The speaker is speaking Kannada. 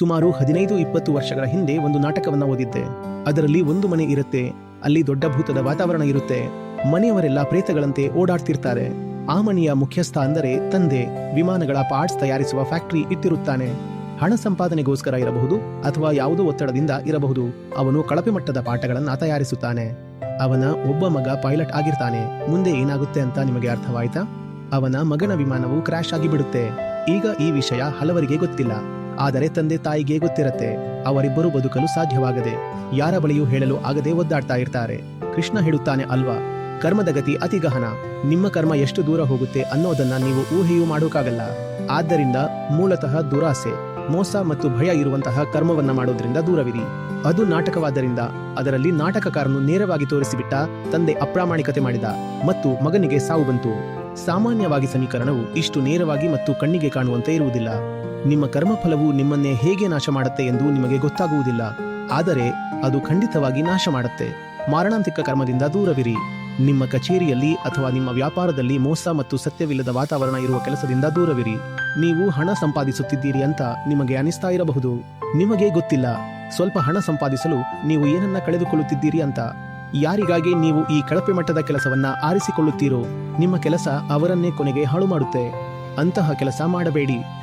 ಸುಮಾರು ಹದಿನೈದು, ಇಪ್ಪತ್ತು ವರ್ಷಗಳ ಹಿಂದೆ ಒಂದು ನಾಟಕವನ್ನ ಓದಿದ್ದೆ. ಅದರಲ್ಲಿ ಒಂದು ಮನೆ ಇರುತ್ತೆ, ಅಲ್ಲಿ ದೊಡ್ಡ ಭೂತದ ವಾತಾವರಣ ಇರುತ್ತೆ, ಮನೆಯವರೆಲ್ಲ ಪ್ರೇತಗಳಂತೆ ಓಡಾಡ್ತಿರ್ತಾರೆ. ಆ ಮನೆಯ ಮುಖ್ಯಸ್ಥ ಅಂದರೆ ತಂದೆ, ವಿಮಾನಗಳ ಪಾರ್ಟ್ಸ್ ತಯಾರಿಸುವ ಫ್ಯಾಕ್ಟರಿ ಇಟ್ಟಿರುತ್ತಾನೆ. ಹಣ ಸಂಪಾದನೆಗೋಸ್ಕರ ಇರಬಹುದು ಅಥವಾ ಯಾವುದೋ ಒತ್ತಡದಿಂದ ಇರಬಹುದು, ಅವನು ಕಳಪೆ ಮಟ್ಟದ ಪಾಠಗಳನ್ನು ತಯಾರಿಸುತ್ತಾನೆ. ಅವನ ಒಬ್ಬ ಮಗ ಪೈಲಟ್ ಆಗಿರ್ತಾನೆ, ಮುಂದೆ ಏನಾಗುತ್ತೆ ಅಂತ ನಿಮಗೆ ಅರ್ಥವಾಯ್ತಾ? ಅವನ ಮಗನ ವಿಮಾನವು ಕ್ರ್ಯಾಶ್ ಆಗಿಬಿಡುತ್ತೆ ಈಗ ಈ ವಿಷಯ ಹಲವರಿಗೆ ಗೊತ್ತಿಲ್ಲ. ಆದರೆ ತಂದೆ ತಾಯಿಗೆ ಗೊತ್ತಿರತ್ತೆ, ಅವರಿಬ್ಬರು ಬದುಕಲು ಸಾಧ್ಯವಾಗದೆ, ಯಾರ ಬಳಿಯೂ ಹೇಳಲು ಆಗದೆ ಒದ್ದಾಡ್ತಾ ಇರ್ತಾರೆ. ಕೃಷ್ಣ ಹೇಳುತ್ತಾನೆ, ಅಲ್ವಾ, ಕರ್ಮದ ಗತಿ ಅತಿ ಗಹನ, ನಿಮ್ಮ ಕರ್ಮ ಎಷ್ಟು ದೂರ ಹೋಗುತ್ತೆ ಅನ್ನೋದನ್ನ ನೀವು ಊಹೆಯೂ ಮಾಡೋಕ್ಕಾಗಲ್ಲ. ಆದ್ದರಿಂದ ಮೂಲತಃ ದುರಾಸೆ, ಮೋಸ ಮತ್ತು ಭಯ ಇರುವಂತಹ ಕರ್ಮವನ್ನ ಮಾಡೋದ್ರಿಂದ ದೂರವಿರಿ. ಅದು ನಾಟಕವಾದ್ದರಿಂದ, ಅದರಲ್ಲಿ ನಾಟಕಕಾರನು ನೇರವಾಗಿ ತೋರಿಸಿಬಿಟ್ಟ ತಂದೆ ಅಪ್ರಾಮಾಣಿಕತೆ ಮಾಡಿದ ಮತ್ತು ಮಗನಿಗೆ ಸಾವು ಬಂತು. ಸಾಮಾನ್ಯವಾಗಿ ಸಮೀಕರಣವು ಇಷ್ಟು ನೇರವಾಗಿ ಮತ್ತು ಕಣ್ಣಿಗೆ ಕಾಣುವಂತೆ ಇರುವುದಿಲ್ಲ. ನಿಮ್ಮ ಕರ್ಮಫಲವು ನಿಮ್ಮನ್ನೇ ಹೇಗೆ ನಾಶ ಮಾಡುತ್ತೆ ಎಂದು ನಿಮಗೆ ಗೊತ್ತಾಗುವುದಿಲ್ಲ. ಆದರೆ ಅದು ಖಂಡಿತವಾಗಿ ನಾಶ ಮಾಡುತ್ತೆ. ಮಾರಣಾಂತಿಕ ಕರ್ಮದಿಂದ ದೂರವಿರಿ. ನಿಮ್ಮ ಕಚೇರಿಯಲ್ಲಿ ಅಥವಾ ನಿಮ್ಮ ವ್ಯಾಪಾರದಲ್ಲಿ ಮೋಸ ಮತ್ತು ಸತ್ಯವಿಲ್ಲದ ವಾತಾವರಣ ಇರುವ ಕೆಲಸದಿಂದ ದೂರವಿರಿ. ನೀವು ಹಣ ಸಂಪಾದಿಸುತ್ತಿದ್ದೀರಿ ಅಂತ ನಿಮಗೆ ಅನಿಸ್ತಾ ಇರಬಹುದು. ನಿಮಗೆ ಗೊತ್ತಿಲ್ಲ. ಸ್ವಲ್ಪ ಹಣ ಸಂಪಾದಿಸಲು ನೀವು ಏನನ್ನ ಕಳೆದುಕೊಳ್ಳುತ್ತಿದ್ದೀರಿ ಅಂತ. ಯಾರಿಗಾಗಿ ನೀವು ಈ ಕಳಪೆ ಮಟ್ಟದ ಕೆಲಸವನ್ನ ಆರಿಸಿಕೊಳ್ಳುತ್ತೀರೋ, ನಿಮ್ಮ ಕೆಲಸ ಅವರನ್ನೇ ಕೊನೆಗೆ ಹಾಳು ಮಾಡುತ್ತೆ ಅಂತಹ ಕೆಲಸ ಮಾಡಬೇಡಿ.